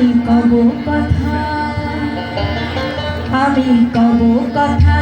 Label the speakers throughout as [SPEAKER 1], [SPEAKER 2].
[SPEAKER 1] আমি কব কথা আমি কব কথা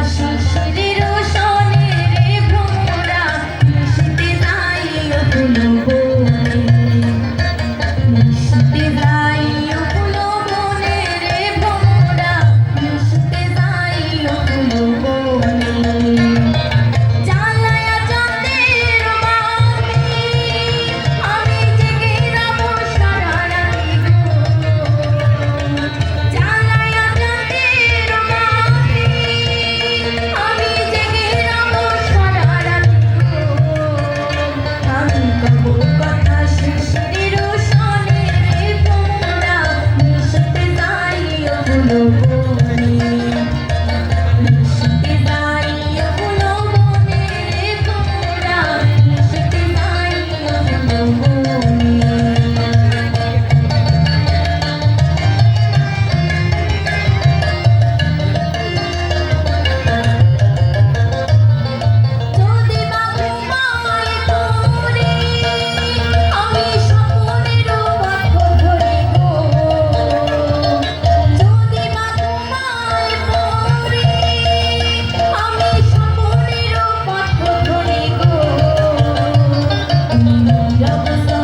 [SPEAKER 1] Thank you.